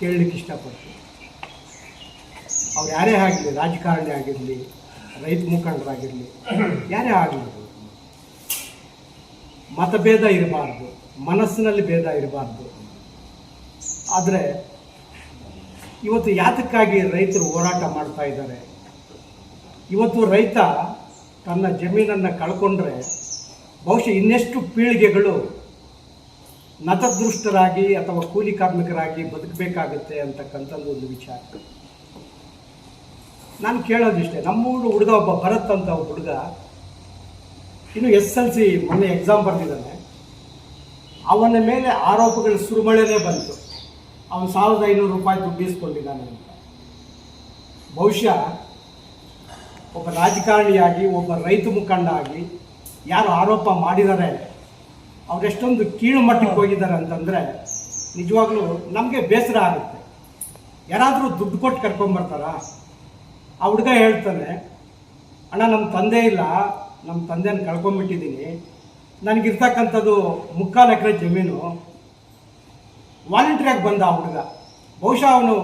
ಕೇಳಲಿಕ್ಕೆ ಇಷ್ಟಪಡ್ತೀನಿ. ಅವ್ರು ಯಾರೇ ಆಗಲಿ ರಾಜಕಾರಣಿ ಆಗಿರಲಿ, ರೈತ ಮುಖಂಡರಾಗಿರಲಿ, ಯಾರೇ ಆಗಲಿ ಮತಭೇದ ಇರಬಾರ್ದು, ಮನಸ್ಸಿನಲ್ಲಿ ಭೇದ ಇರಬಾರ್ದು. ಆದರೆ ಇವತ್ತು ಯಾತಕ್ಕಾಗಿ ರೈತರು ಹೋರಾಟ ಮಾಡ್ತಾ ಇದ್ದಾರೆ? ಇವತ್ತು ರೈತ ತನ್ನ ಜಮೀನನ್ನು ಕಳ್ಕೊಂಡ್ರೆ ಬಹುಶಃ ಇನ್ನೆಷ್ಟು ಪೀಳಿಗೆಗಳು ನತದೃಷ್ಟರಾಗಿ ಅಥವಾ ಕೂಲಿ ಕಾರ್ಮಿಕರಾಗಿ ಬದುಕಬೇಕಾಗುತ್ತೆ ಅಂತಕ್ಕಂಥದ್ದು ಒಂದು ವಿಚಾರ. ನಾನು ಕೇಳೋದಿಷ್ಟೇ, ನಮ್ಮೂರು ಹುಡುಗ ಒಬ್ಬ ಭರತ್ ಅಂತ ಒಬ್ಬ ಹುಡುಗ, ಇನ್ನು ಎಸ್ ಎಲ್ ಸಿ ಮೊನ್ನೆ ಎಕ್ಸಾಮ್ ಬರ್ತಿದ್ದಾನೆ ಅವನ ಮೇಲೆ ಆರೋಪಗಳ ಸುರುಮಳೆನೇ ಬಂತು. ಅವನು ಸಾವಿರದ ಐನೂರು ರೂಪಾಯಿ ದುಡ್ಡು ಇಸ್ಕೊಂಡಿದ್ದಾನೆ ಅಂತ. ಬಹುಶಃ ಒಬ್ಬ ರಾಜಕಾರಣಿಯಾಗಿ, ಒಬ್ಬ ರೈತ ಮುಖಂಡ ಆಗಿ ಯಾರು ಆರೋಪ ಮಾಡಿದ್ದಾರೆ ಅವರೆಷ್ಟೊಂದು ಕೀಳು ಮಟ್ಟಕ್ಕೆ ಹೋಗಿದ್ದಾರೆ ಅಂತಂದರೆ ನಿಜವಾಗ್ಲೂ ನಮಗೆ ಬೇಸರ ಆಗುತ್ತೆ. ಯಾರಾದರೂ ದುಡ್ಡು ಕೊಟ್ಟು ಕರ್ಕೊಂಬರ್ತಾರ ಆ ಹುಡುಗ ಹೇಳ್ತಾನೆ, ಅಣ್ಣ ನಮ್ಮ ತಂದೆ ಇಲ್ಲ ನಮ್ಮ ತಂದೆನ ಕಳ್ಕೊಂಬಿಟ್ಟಿದ್ದೀನಿ ನನಗಿರ್ತಕ್ಕಂಥದ್ದು ಮುಕ್ಕಾಲು ಎಕರೆ ಜಮೀನು. ವಾಲಂಟ್ರಿಯಾಗಿ ಬಂದ ಆ ಹುಡುಗ. ಬಹುಶಃ ಅವನು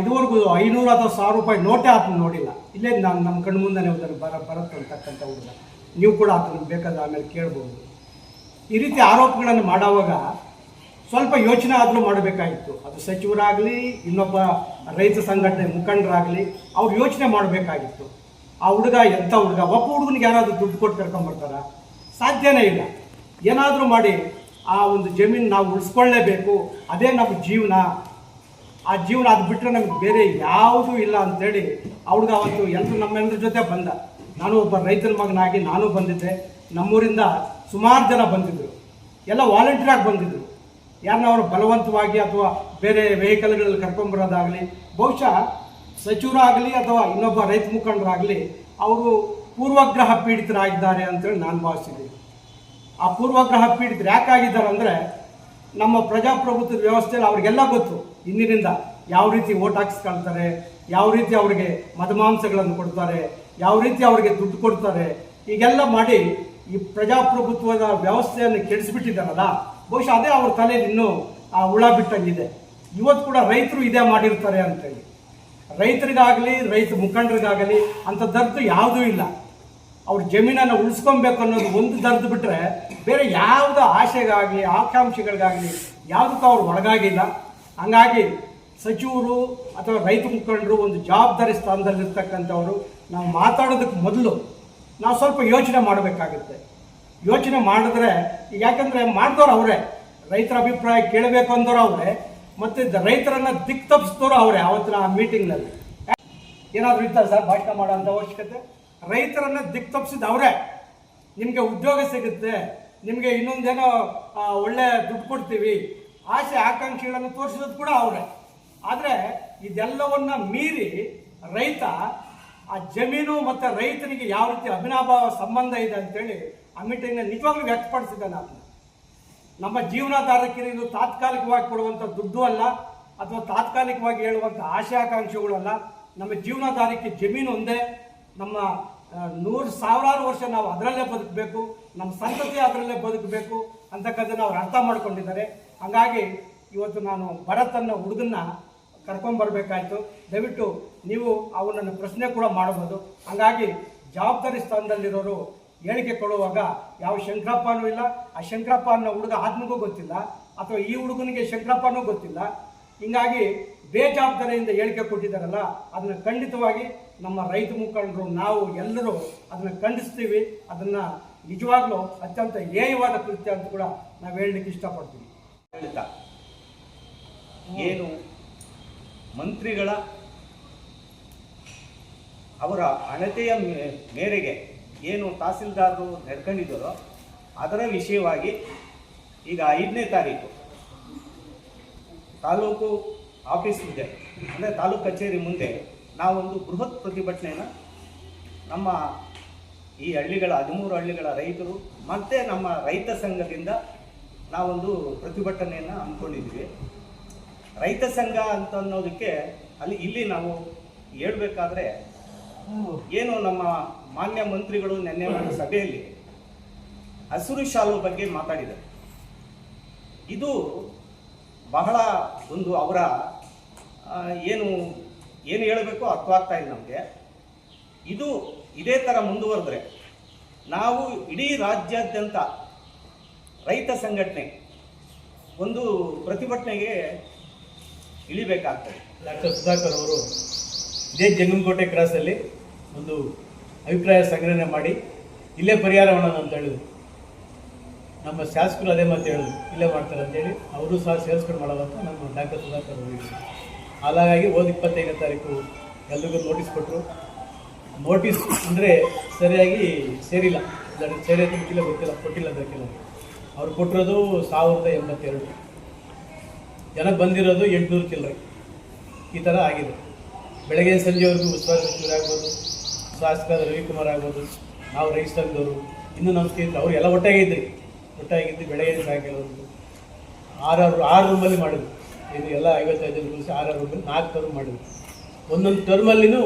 ಇದುವರೆಗೂ ಐನೂರು ಅಥವಾ ಸಾವಿರ ರೂಪಾಯಿ ನೋಟೇ ಆತನ ನೋಡಿಲ್ಲ. ಇಲ್ಲೇ ನಾನು ನಮ್ಮ ಕಣ್ಣು ಮುಂದೆ ಬರ ಬರತ್ತಂತಕ್ಕಂಥ ಹುಡುಗ. ನೀವು ಕೂಡ ಆತನ ಬೇಕಾದ ಆಮೇಲೆ ಕೇಳ್ಬೋದು. ಈ ರೀತಿ ಆರೋಪಗಳನ್ನು ಮಾಡುವಾಗ ಸ್ವಲ್ಪ ಯೋಚನೆ ಆದರೂ ಮಾಡಬೇಕಾಗಿತ್ತು ಅದು ಸಚಿವರಾಗಲಿ, ಇನ್ನೊಬ್ಬ ರೈತ ಸಂಘಟನೆ ಮುಖಂಡರಾಗಲಿ, ಅವ್ರು ಯೋಚನೆ ಮಾಡಬೇಕಾಗಿತ್ತು. ಆ ಹುಡುಗ ಎಂಥ ಹುಡುಗ? ಒಬ್ಬ ಹುಡುಗನಿಗೆ ಯಾರಾದರೂ ದುಡ್ಡು ಕೊಟ್ಟು ಕರ್ಕೊಂಬರ್ತಾರ? ಸಾಧ್ಯನೇ ಇಲ್ಲ. ಏನಾದರೂ ಮಾಡಿ ಆ ಒಂದು ಜಮೀನು ನಾವು ಉಳಿಸ್ಕೊಳ್ಳೇಬೇಕು. ಅದೇ ನಮ್ಮ ಜೀವನ. ಆ ಜೀವನ ಅದು ಬಿಟ್ಟರೆ ನಮಗೆ ಬೇರೆ ಯಾವುದೂ ಇಲ್ಲ ಅಂತೇಳಿ ಆ ಹುಡುಗ ಅವತ್ತು ಎಲ್ಲರೂ ನಮ್ಮೆಲ್ಲರ ಜೊತೆ ಬಂದ. ನಾನು ಒಬ್ಬ ರೈತನ ಮಗನಾಗಿ, ನಾನು ಬಂದಿದ್ದೆ. ನಮ್ಮೂರಿಂದ ಸುಮಾರು ಜನ ಬಂದಿದ್ದರು ಎಲ್ಲ ವಾಲಂಟಿಯರಾಗಿ ಬಂದಿದ್ದರು ಯಾರನ್ನ ಅವರು ಬಲವಂತವಾಗಿ ಅಥವಾ ಬೇರೆ ವೆಹಿಕಲ್ಗಳಲ್ಲಿ ಕರ್ಕೊಂಬರೋದಾಗಲಿ, ಬಹುಶಃ ಸಚಿವರಾಗಲಿ ಅಥವಾ ಇನ್ನೊಬ್ಬ ರೈತ ಮುಖಂಡರಾಗಲಿ, ಅವರು ಪೂರ್ವಗ್ರಹ ಪೀಡಿತರಾಗಿದ್ದಾರೆ ಅಂತೇಳಿ ನಾನು ಭಾವಿಸಿದ್ದೀನಿ ಆ ಪೂರ್ವಗ್ರಹ ಪೀಡಿತರು ಯಾಕಾಗಿದ್ದಾರೆ ಅಂದರೆ ನಮ್ಮ ಪ್ರಜಾಪ್ರಭುತ್ವದ ವ್ಯವಸ್ಥೆಯಲ್ಲಿ ಅವ್ರಿಗೆಲ್ಲ ಗೊತ್ತು ಇಂದಿನಿಂದ ಯಾವ ರೀತಿ ಓಟ್ ಹಾಕಿಸ್ಕೊಳ್ತಾರೆ, ಯಾವ ರೀತಿ ಅವರಿಗೆ ಮದಮಾಂಸಗಳನ್ನು ಕೊಡ್ತಾರೆ, ಯಾವ ರೀತಿ ಅವರಿಗೆ ದುಡ್ಡು ಕೊಡ್ತಾರೆ, ಹೀಗೆಲ್ಲ ಮಾಡಿ ಈ ಪ್ರಜಾಪ್ರಭುತ್ವದ ವ್ಯವಸ್ಥೆಯನ್ನು ಕೆಡಿಸ್ಬಿಟ್ಟಿದ್ದಾರಲ್ಲ, ಬಹುಶಃ ಅದೇ ಅವ್ರ ತಲೆಯಲ್ಲಿ ಇನ್ನೂ ಆ ಹುಳ ಬಿಟ್ಟಂಗಿದೆ. ಇವತ್ತು ಕೂಡ ರೈತರು ಇದೇ ಮಾಡಿರ್ತಾರೆ ಅಂತೇಳಿ. ರೈತರಿಗಾಗಲಿ, ರೈತ ಮುಖಂಡರಿಗಾಗಲಿ ದರ್ದು ಯಾವುದೂ ಇಲ್ಲ. ಅವ್ರ ಜಮೀನನ್ನು ಉಳಿಸ್ಕೊಬೇಕು ಅನ್ನೋದು ಒಂದು ದರ್ದು ಬಿಟ್ಟರೆ ಬೇರೆ ಯಾವುದೇ ಆಶೆಗಾಗಲಿ, ಆಕಾಂಕ್ಷೆಗಳಿಗಾಗಲಿ ಯಾವುದಕ್ಕೂ ಅವ್ರು ಒಳಗಾಗಿಲ್ಲ. ಹಂಗಾಗಿ ಸಚಿವರು ಅಥವಾ ರೈತ ಮುಖಂಡರು ಒಂದು ಜವಾಬ್ದಾರಿ ಸ್ಥಾನದಲ್ಲಿರ್ತಕ್ಕಂಥವ್ರು, ನಾವು ಮಾತಾಡೋದಕ್ಕೆ ಮೊದಲು ನಾವು ಸ್ವಲ್ಪ ಯೋಚನೆ ಮಾಡಬೇಕಾಗುತ್ತೆ. ಯೋಚನೆ ಮಾಡಿದ್ರೆ, ಯಾಕಂದರೆ ಮಾಡಿದವ್ರು ಅವರೇ. ರೈತರ ಅಭಿಪ್ರಾಯ ಕೇಳಬೇಕು ಅಂದವರು ಅವರೇ, ಮತ್ತು ರೈತರನ್ನ ದಿಕ್ ತಪ್ಪಿಸಿದವರು ಅವರೇ ಅವತ್ತಿನ ಆ ಮೀಟಿಂಗ್ನಲ್ಲಿ. ಏನಾದರೂ ಇದ್ದ ಸರ್, ಭಾಷಣ ಮಾಡೋಂಥ ಅವಶ್ಯಕತೆ? ರೈತರನ್ನ ದಿಕ್ ತಪ್ಪಿಸಿದ ಅವರೇ. ನಿಮಗೆ ಉದ್ಯೋಗ ಸಿಗುತ್ತೆ, ನಿಮಗೆ ಇನ್ನೊಂದೇನೋ ಒಳ್ಳೆ ದುಡ್ಡು ಕೊಡ್ತೀವಿ. ಆಸೆ, ಆಕಾಂಕ್ಷೆಗಳನ್ನು ತೋರಿಸೋದು ಕೂಡ ಅವರೇ. ಆದರೆ, ಇದೆಲ್ಲವನ್ನ ಮೀರಿ ರೈತ ಆ ಜಮೀನು ಮತ್ತು ರೈತನಿಗೆ ಯಾವ ರೀತಿ ಅಭಿನಾಭಾವ ಸಂಬಂಧ ಇದೆ ಅಂತೇಳಿ ಆ ಮೀಟಿಂಗ್ನ ನಿಜವಾಗ್ಲೂ ವ್ಯಕ್ತಪಡಿಸಿದ್ದಾನೆ ಅದನ್ನ ನಮ್ಮ ಜೀವನಾಧಾರಕ್ಕೆ ಇದು ತಾತ್ಕಾಲಿಕವಾಗಿ ಕೊಡುವಂಥ ದುಡ್ಡು ಅಲ್ಲ, ಅಥವಾ ತಾತ್ಕಾಲಿಕವಾಗಿ ಹೇಳುವಂಥ ಆಶೆ ನಮ್ಮ ಜೀವನಾಧಾರಕ್ಕೆ ಜಮೀನು ಒಂದೇ. ನಮ್ಮ ನೂರು ಸಾವಿರಾರು ವರ್ಷ ನಾವು ಅದರಲ್ಲೇ ಬದುಕಬೇಕು. ನಮ್ಮ ಸಂತತಿ ಅದರಲ್ಲೇ ಬದುಕಬೇಕು ಅಂತಕ್ಕಂಥದ್ದು ಅವ್ರು ಅರ್ಥ ಮಾಡ್ಕೊಂಡಿದ್ದಾರೆ. ಹಾಗಾಗಿ ಇವತ್ತು ನಾನು ಭರತನ್ನ ಹುಡುಗನ್ನ ಕರ್ಕೊಂಡ್ಬರ್ಬೇಕಾಯ್ತು ದಯವಿಟ್ಟು ನೀವು ಅವನನ್ನು ಪ್ರಶ್ನೆ ಕೂಡ ಮಾಡಬಹುದು. ಹಾಗಾಗಿ ಜವಾಬ್ದಾರಿ ಸ್ಥಾನದಲ್ಲಿರೋರು ಹೇಳಿಕೆ ಕೊಡುವಾಗ ಯಾವ ಶಂಕರಪ್ಪನೂ ಇಲ್ಲ, ಆ ಶಂಕರಪ್ಪ ಅನ್ನೋ ಹುಡುಗ ಆತ್ಮಗೂ ಗೊತ್ತಿಲ್ಲ, ಅಥವಾ ಈ ಹುಡುಗನಿಗೆ ಶಂಕರಪ್ಪನೂ ಗೊತ್ತಿಲ್ಲ. ಹಿಂಗಾಗಿ ಬೇಜವಾಬ್ದಾರಿಯಿಂದ ಹೇಳಿಕೆ ಕೊಟ್ಟಿದ್ದಾರಲ್ಲ, ಅದನ್ನು ಖಂಡಿತವಾಗಿ ನಮ್ಮ ರೈತ ಮುಖಂಡರು, ನಾವು ಎಲ್ಲರೂ ಅದನ್ನು ಖಂಡಿಸ್ತೀವಿ. ಅದನ್ನು ನಿಜವಾಗ್ಲೂ ಅತ್ಯಂತ ಹೇಯವಾದ ಕೃತ್ಯ ಅಂತ ಕೂಡ ನಾವು ಹೇಳಲಿಕ್ಕೆ ಇಷ್ಟಪಡ್ತೀವಿ. ಏನು ಮಂತ್ರಿಗಳ ಅವರ ಅಣತೆಯ ಮೇರೆಗೆ ಏನು ತಹಸೀಲ್ದಾರರು ನಡ್ಕೊಂಡಿದ್ದರೋ ಅದರ ವಿಷಯವಾಗಿ ಈಗ ಐದನೇ ತಾರೀಕು ತಾಲೂಕು ಆಫೀಸ್ ಮುಂದೆ ಅಂದರೆ ತಾಲೂಕು ಕಚೇರಿ ಮುಂದೆ ನಾವೊಂದು ಬೃಹತ್ ಪ್ರತಿಭಟನೆಯನ್ನು ನಮ್ಮ ಈ ಹಳ್ಳಿಗಳ, ಹದಿಮೂರು ಹಳ್ಳಿಗಳ ರೈತರು ಮತ್ತು ನಮ್ಮ ರೈತ ಸಂಘದಿಂದ ನಾವೊಂದು ಪ್ರತಿಭಟನೆಯನ್ನು ಹಮ್ಮಿಕೊಂಡಿದ್ವಿ ರೈತ ಸಂಘ ಅಂತ ಅನ್ನೋದಕ್ಕೆ ಅಲ್ಲಿ ಇಲ್ಲಿ ನಾವು ಹೇಳ್ಬೇಕಾದ್ರೆ ಏನು ನಮ್ಮ ಮಾನ್ಯ ಮಂತ್ರಿಗಳು ನಿನ್ನೆ ಒಂದು ಸಭೆಯಲ್ಲಿ ಹಸಿರು ಶಾಲು ಬಗ್ಗೆ ಮಾತಾಡಿದರು ಇದು ಬಹಳ ಒಂದು ಅವರ ಏನು ಏನು ಹೇಳಬೇಕು ಅರ್ಥವಾಗ್ತಾ ಇದೆ ನಮಗೆ. ಇದು ಇದೇ ಥರ ಮುಂದುವರೆದ್ರೆ ನಾವು ಇಡೀ ರಾಜ್ಯಾದ್ಯಂತ ರೈತ ಸಂಘಟನೆ ಒಂದು ಪ್ರತಿಭಟನೆಗೆ ಇಳಿಬೇಕಾಗ್ತದೆ. ಡಾಕ್ಟರ್ ಸುಧಾಕರ್ ಅವರು ಇದೇ ಜಂಗಮಕೋಟೆ ಕ್ರಾಸಲ್ಲಿ ಒಂದು ಅಭಿಪ್ರಾಯ ಸಂಗ್ರಹಣೆ ಮಾಡಿ, ಇಲ್ಲೇ ಪರಿಹಾರ ಮಾಡೋಣ ಅಂತ ಹೇಳಿದ್ರು. ನಮ್ಮ ಶಾಸಕರು ಅದೇ ಮಾತು ಹೇಳಿದ್ರು, ಇಲ್ಲೇ ಮಾಡ್ತಾರೆ ಅಂತೇಳಿ ಅವರು ಸಹ ಸೇರಿಸ್ಕೊಂಡು ಮಾಡೋದಂತ ನಮ್ಮ ಡಾಕ್ಟರ್ ಸುಧಾಕರ್ ಅವರು ಹಾಗಾಗಿ ಹೋದ ಇಪ್ಪತ್ತೈದನೇ ತಾರೀಕು ಎಲ್ರಿಗೂ ನೋಟಿಸ್ ಕೊಟ್ಟರು. ನೋಟಿಸ್ ಅಂದರೆ ಸರಿಯಾಗಿ ಸೇರಿಲ್ಲ. ಸೇರಿದ ಗೊತ್ತಿಲ್ಲ ಗೊತ್ತಿಲ್ಲ, ಕೊಟ್ಟಿಲ್ಲ ಅದಕ್ಕೆಲ್ಲ ಅವ್ರು ಕೊಟ್ಟಿರೋದು ಸಾವಿರದ ಎಂಬತ್ತೆರಡು. ಜನ ಬಂದಿರೋದು ಎಂಟುನೂರು ಚಿಲ್ಲರೆ. ಈ ಥರ ಆಗಿದೆ. ಬೆಳಗ್ಗೆ ಸಂಜೆವರೆಗೂ ಉಸ್ತುವಾರಿ ಸಚಿವರು ಆಗ್ಬೋದು ಶಾಸಕರಾದ ರವಿಕುಮಾರ್ ಆಗ್ಬೋದು, ನಾವು ರೈತ ಸಂಘದವರು, ಇನ್ನೂ ನಮ್ಮ ಸ್ನೇಹಿತರು, ಅವರು ಎಲ್ಲ ಒಟ್ಟಾಗಿದ್ರಿ. ಒಟ್ಟಾಗಿದ್ದು ಬೆಳಗ್ಗೆ ಸಾಯಂಕಾಲವರೆಗೂ ಆರಾರು, ಆರು ರೂಮಲ್ಲಿ ಮಾಡಿದ್ರು ಇದು ಎಲ್ಲ ಐವತ್ತೈದು ಕೂರಿಸಿ ಆರಾರು ರೂಮಲ್ಲಿ ನಾಲ್ಕು ಟರ್ಮ್ ಮಾಡಿದ್ರು ಒಂದೊಂದು ಟರ್ಮಲ್ಲಿನೂ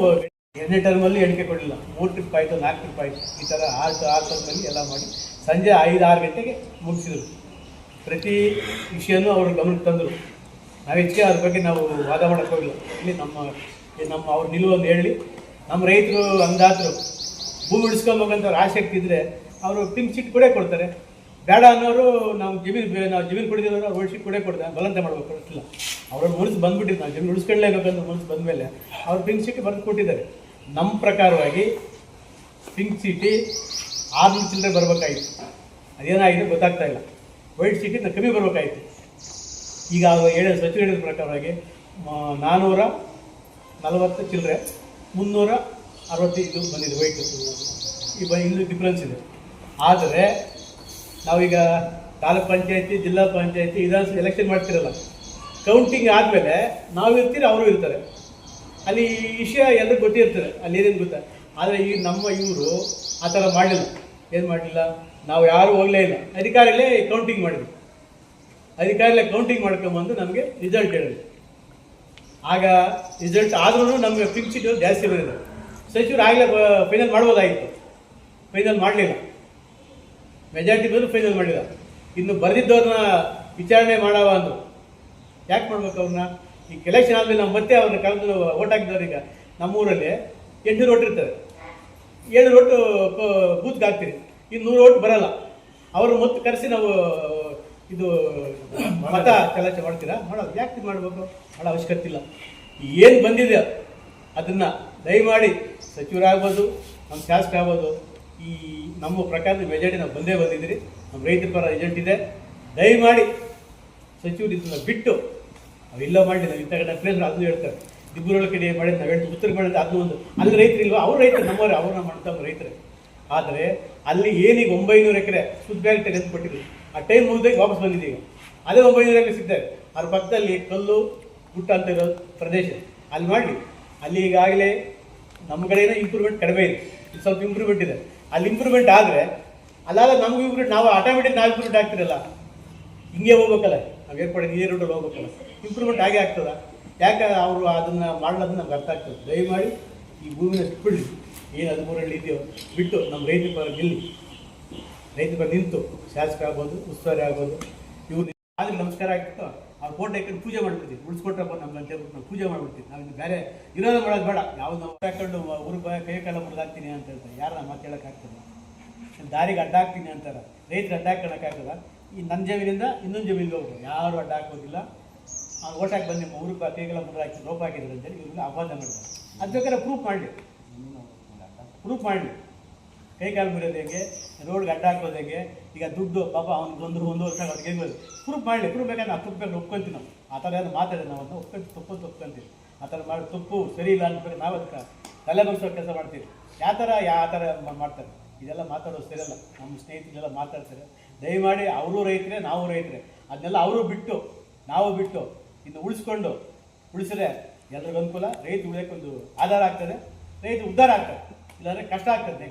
ಎರಡನೇ ಟರ್ಮಲ್ಲಿ ಎಣಿಕೆ ಕೊಡಲಿಲ್ಲ. ಮೂರು ಟ್ರಿಪ್ ಆಯಿತು, ನಾಲ್ಕು ಟ್ರಿಪ್ ಆಯಿತು. ಈ ಥರ ಆರು ಆರು ಟರ್ಮಲ್ಲಿ ಎಲ್ಲ ಮಾಡಿ ಸಂಜೆ ಐದು, ಆರು ಗಂಟೆಗೆ ಮುಗಿಸಿದ್ರು. ಪ್ರತಿ ವಿಷಯನೂ ಅವರು ಗಮನಕ್ಕೆ ತಂದರು. ನಾವು ಹೆಚ್ಚಿಗೆ ಅದ್ರ ಬಗ್ಗೆ ನಾವು ವಾದ ಮಾಡೋಕ್ಕೋಗಿಲ್ಲ ಇಲ್ಲಿ ನಮ್ಮ ನಮ್ಮ ಅವ್ರ ನಿಲುವನ್ನು ಹೇಳಿ ನಮ್ಮ ರೈತರು ಅಂದಾದ್ರು ಭೂಮಿ ಉಳಿಸ್ಕೊಂಡು ಆಸಕ್ತಿ ಇದ್ದರೆ ಅವರು ಪಿಂಕ್ ಶೀಟ್ ಕೂಡ ಕೊಡ್ತಾರೆ. ಬೇಡ ಅನ್ನೋರು ನಾವು ಜಮೀನು ನಾವು ಜಮೀನು ಕೊಡಿದಿರೋರು ಅವ್ರು ಶೀಟ್ ಕೊಡೇ ಕೊಡ್ತಾರೆ ಬಲಂತ ಮಾಡ್ಬೇಕು ಕೊಡ್ತಿಲ್ಲ ಅವ್ರ ಮನಸ್ಸು ಬಂದ್ಬಿಟ್ಟಿದ್ದು ನಾವು, ಜಮೀನು ಉಳಿಸ್ಕೊಳ್ಳೇಬೇಕಂತ ಮನಸ್ಸು ಬಂದಮೇಲೆ ಅವ್ರು ಪಿಂಕ್ ಶೀಟ್ ಬರೆದು ಕೊಟ್ಟಿದ್ದಾರೆ. ನಮ್ಮ ಪ್ರಕಾರವಾಗಿ ಪಿಂಕ್ ಸಿಟಿ ಆರ್ನೂರು ಚಿಲ್ಲರೆ ಬರಬೇಕಾಗಿತ್ತು ಅದೇನಾಗಿದೆ ಗೊತ್ತಾಗ್ತಾ ಇಲ್ಲ. ವೈಟ್ ನ- ಕಮ್ಮಿ ಬರಬೇಕಾಗಿತ್ತು ಈಗ ಅವರು ಹೇಳಿದ ಸಚಿವರು ಹೇಳಿದ ಪ್ರಕಾರವಾಗಿ ನಾನ್ನೂರ ನಲವತ್ತು ಚಿಲ್ಲರೆ ಮುನ್ನೂರ ಅರವತ್ತೈದು ಬಂದಿದೆ ವೈಟ್ ಈ ಬ ಇಲ್ಲೂ ಡಿಫ್ರೆನ್ಸ್ ಇದೆ. ಆದರೆ, ನಾವೀಗ ತಾಲೂಕ್ ಪಂಚಾಯತಿ, ಜಿಲ್ಲಾ ಪಂಚಾಯತಿ ವಿಧಾನಸಭೆ ಎಲೆಕ್ಷನ್ ಮಾಡ್ತಿರಲ್ಲ ಕೌಂಟಿಂಗ್ ಆದಮೇಲೆ ನಾವು ಇರ್ತೀರಿ, ಅವರು ಇರ್ತಾರೆ. ಅಲ್ಲಿ ಈ ವಿಷಯ ಎಲ್ಲರಿಗೂ ಗೊತ್ತಿರ್ತಾರೆ ಅಲ್ಲಿ ಏನೇನು ಗೊತ್ತಾ. ಆದರೆ ಈ ನಮ್ಮ ಇವರು ಆ ಥರ ಮಾಡಲಿಲ್ಲ ಏನು ಮಾಡಲಿಲ್ಲ ನಾವು ಯಾರೂ ಹೋಗಲೇ ಇಲ್ಲ. ಅಧಿಕಾರಿಗಳೇ ಕೌಂಟಿಂಗ್ ಮಾಡಿದ್ವಿ ಅಧಿಕಾರಿಗಳೇ ಕೌಂಟಿಂಗ್ ಮಾಡ್ಕೊಂಬಂದು ನಮಗೆ ರಿಸಲ್ಟ್ ಹೇಳಿದ್ರು. ಆಗ ರಿಸಲ್ಟ್ ಆದ್ರೂ ನಮಗೆ ಪಿಂಕ್ ಸೀಟ್ ಜಾಸ್ತಿ ಬಂದಿದೆ ಸಚಿವರು ಆಗಲೇ ಫೈನಲ್ ಮಾಡ್ಬೋದಾಗಿತ್ತು. ಫೈನಲ್ ಮಾಡಲಿಲ್ಲ. ಮೆಜಾರಿಟಿ ಬಂದರೂ ಫೈನಲ್ ಮಾಡಲಿಲ್ಲ. ಇನ್ನು ಬರೆದಿದ್ದವ್ರನ್ನ ವಿಚಾರಣೆ ಮಾಡವ ಅಂದರು. ಯಾಕೆ ಮಾಡ್ಬೇಕು ಅವ್ರನ್ನ? ಈ ಎಲೆಕ್ಷನ್ ಆದಮೇಲೆ ನಾವು ಮತ್ತೆ ಅವ್ರನ್ನ ಕರೆದು ಓಟ್ ಹಾಕಿದವ್ರು ಈಗ ನಮ್ಮೂರಲ್ಲಿ ಎಂಟುನೂರು ಓಟ್ ಇರ್ತಾರೆ ಏಳು ಓಟು ಬೂತ್ಗೆ ಹಾಕ್ತೀರಿ. ಇನ್ನು ನೂರು ಓಟ್ ಬರಲ್ಲ. ಅವರು ಮತ್ತೆ ಕರೆಸಿ ನಾವು ಇದು ಮತ ಕೆಲಸ ಮಾಡ್ತೀರಾ? ಮಾಡೋದು. ಯಾಕೆ ಮಾಡಬೇಕು? ಮಾಡೋ ಅವಶ್ಯಕತೆ ಇಲ್ಲ. ಏನು ಬಂದಿದೆ ಅದನ್ನು ದಯಮಾಡಿ ಸಚಿವರಾಗ್ಬೋದು ನಮ್ಮ ಶಾಸಕ ಆಗ್ಬೋದು, ಈ ನಮ್ಮ ಪ್ರಕಾರದ ಮೆಜಾರಿಟಿ ನಾವು ಬಂದೇ ಬಂದಿದ್ದೀರಿ. ನಮ್ಮ ರೈತರ ಪರ ಏಜೆಂಟ್ ಇದೆ. ದಯಮಾಡಿ ಸಚಿವರು ಇದನ್ನು ಬಿಟ್ಟು ಅವೆಲ್ಲ ಮಾಡಿ ನಾವು ಇಂಥ ಕಡೆ ಪ್ಲೇಸ್ ಅದನ್ನು ಹೇಳ್ತಾರೆ. ದಿಬ್ಬೂರೊಳ ಕಡೆ ಮಾಡಿ ನಾವು ಹೇಳ್ತೀವಿ. ಉತ್ತರ ಅದನ್ನು ಒಂದು ಅಲ್ಲಿ ರೈತರು ಇಲ್ವಾ? ಅವ್ರ ರೈತರು, ನಮ್ಮವ್ರೆ, ಅವ್ರನ್ನ ಮಾಡ್ತಾವ ರೈತರೇ. ಆದರೆ ಅಲ್ಲಿ ಏನೀಗ ಒಂಬೈನೂರು ಎಕರೆ ಸುದ್ದಿ ಬ್ಯಾಗ್ ತೆಗೆದು ಕೊಟ್ಟಿದ್ರು ಆ ಟೈಮ್ ಮುಗಿದಾಗ ವಾಪಸ್ ಬಂದಿದ್ದೀವಿ. ಅದೇ ಒಂಬೈನೂರಲ್ಲಿ ಸಿಗ್ತಾರೆ ಅದ್ರ ಪಕ್ಕದಲ್ಲಿ ಕಲ್ಲು, ಗುಟ್ಟ ಅಂತ ಇರೋ ಪ್ರದೇಶ ಅಲ್ಲಿ ಮಾಡಿ ಅಲ್ಲಿ ಈಗಾಗಲೇ ನಮ್ಮ ಕಡೆಯೇ ಇಂಪ್ರೂವ್ಮೆಂಟ್ ಕಡಿಮೆ ಇದೆ. ಇಲ್ಲಿ ಸ್ವಲ್ಪ ಇಂಪ್ರೂವ್ಮೆಂಟ್ ಇದೆ. ಅಲ್ಲಿ ಇಂಪ್ರೂವ್ಮೆಂಟ್ ಆದರೆ ಅಲ್ಲಾದ ನಮಗೂ ಇಂಪ್ರೂವ್ಮೆಂಟ್ ನಾವು ಆಟೋಮೆಟಿಕ್ ನಾವು ಇಂಪ್ರೂವ್ಮೆಂಟ್ ಆಗ್ತಿರಲ್ಲ. ಹಿಂಗೆ ಹೋಗ್ಬೇಕಲ್ಲ. ನಾವು ಏರ್ಪಡಿಗೆ ನೀರು ರೋಡಲ್ಲಿ ಹೋಗ್ಬೇಕಲ್ಲ. ಇಂಪ್ರೂವ್ಮೆಂಟ್ ಆಗೇ ಆಗ್ತದ. ಯಾಕೆ ಅವರು ಅದನ್ನು ಮಾಡೋದನ್ನ ನಮ್ಗೆ ಅರ್ಥ ಆಗ್ತದೆ. ದಯಮಾಡಿ ಈ ಭೂಮಿನ ಬಿಟ್ಬಿಡ್ಲಿ ಏನು ಹದಿಮೂರಲ್ಲಿ ಇದೆಯೋ ಬಿಟ್ಟು ನಮ್ಮ ರೈತ ನಿಲ್ಲಿ ರೈತರ ನಿಂತು ಶಾಸಕ ಆಗ್ಬೋದು, ಉಸ್ತುವಾರಿ ಆಗ್ಬೋದು, ಇವ್ರು ಆದ್ರೆ ನಮಸ್ಕಾರ ಆಗಿತ್ತು ಅವ್ರು ಫೋಟೋ ಹಾಕೊಂಡು ಪೂಜೆ ಮಾಡ್ಬಿಡ್ತೀವಿ. ಉಳಿಸ್ಕೊಟ್ರಪ್ಪ ನಮ್ಮ ಅಂತ ಹೇಳ್ಬಿಟ್ಟು ನಾವು ಪೂಜೆ ಮಾಡ್ಬಿಡ್ತೀವಿ. ನಾವಿನ್ನು ಬೇರೆ ಇರೋದು ಮಾಡೋದು ಬೇಡ. ಯಾವ್ದು ನಾವು ಹಾಕೊಂಡು ಊರು ಕೈ ಕಾಲ ಮುರಿದಾಗ್ತೀನಿ ಅಂತ ಹೇಳ್ತಾರೆ. ಯಾರನ್ನ ಮಾತು ಹೇಳೋಕ್ಕಾಗ್ತದೆ ದಾರಿಗೆ ಅಡ್ಡ ಹಾಕ್ತೀನಿ ಅಂತಾರೆ. ರೈತರು ಅಡ್ಡ ಹಾಕೋಕ್ಕಾಗಲ್ಲ ಈ ನನ್ನ ಜಮೀನಿಂದ ಇನ್ನೊಂದು ಜಮೀನಿಗೆ ಹೋಗ್ಬೋದು. ಯಾರು ಅಡ್ಡ ಹಾಕೋದಿಲ್ಲ. ಅವ್ನು ಬಂದು ನಿಮ್ಮ ಊರು ಕೈಗಳ ಮುರಿದು ಹಾಕಿ ರೋಪ್ ಹಾಕಿದ್ರು ಅಂತೇಳಿ ಇವ್ರಿಗೆ ಅಪವಾದ ಮಾಡಿದ್ರು ಅದು ಬೇಕಾದ್ರೆ ಪ್ರೂಫ್ ಮಾಡಲಿ. ಪ್ರೂಫ್ ಮಾಡಲಿ. ಕೈ ಕಾಲು ಮುರಿಯೋದು ರೋಡ್ ರೋಡ್ಗೆ ಅಡ್ಡ ಹಾಕೋದು ಹೇಗೆ ಈಗ ದುಡ್ಡು, ಪಾಪ ಅವ್ನಿಗೆ ಒಂದು ಒಂದು ವರ್ಷ ಅವ್ರಿಗೆ ಹೇಗೆ ಪ್ರೂಫ್ ಮಾಡಲಿ, ಪ್ರೂಫ್ ಬೇಕಾದ್ರೆ ನಾವು ತಪ್ಪು ಒಪ್ಕೊಂತೀವಿ ನಾವು. ಆ ಥರ ಏನು ಮಾತಾಡಿ, ನಾವು ಅದನ್ನ ಒಪ್ಕೊಂತೀವಿ ತಪ್ಪು ಅಂತ ಒಪ್ಕೊಂತೀವಿ. ಆ ಥರ ಮಾಡಿ, ತಪ್ಪು, ಸರಿ ಇಲ್ಲ ಅಂತ ನಾವು ಅದಕ್ಕೆ ತಲೆ ಬಗ್ಸೋ ಕೆಲಸ ಮಾಡ್ತೀವಿ. ಯಾವ ಥರ ಯಾವ ಥರ ಮಾಡ್ತಾರೆ? ಇದೆಲ್ಲ ಮಾತಾಡೋದು ಸರಿಯಲ್ಲ ನಮ್ಮ ಸ್ನೇಹಿತರೆಲ್ಲ ಮಾತಾಡ್ತಾರೆ. ದಯಮಾಡಿ ಅವರು ರೈತರೆ, ನಾವು ರೈತರೆ. ಅದನ್ನೆಲ್ಲ ಅವರು ಬಿಟ್ಟು, ನಾವು ಬಿಟ್ಟು, ಇನ್ನು ಉಳಿಸ್ಕೊಂಡು, ಉಳಿಸಿದ್ರೆ ಎಲ್ರಿಗೂ ಅನುಕೂಲ. ರೈತ ಉಳಿಯೋಕ್ಕೊಂದು ಆಧಾರ ಆಗ್ತದೆ. ರೈತ ಉದ್ಧಾರ ಆಗ್ತದೆ. ಇಲ್ಲಾಂದರೆ ಕಷ್ಟ ಆಗ್ತದೆ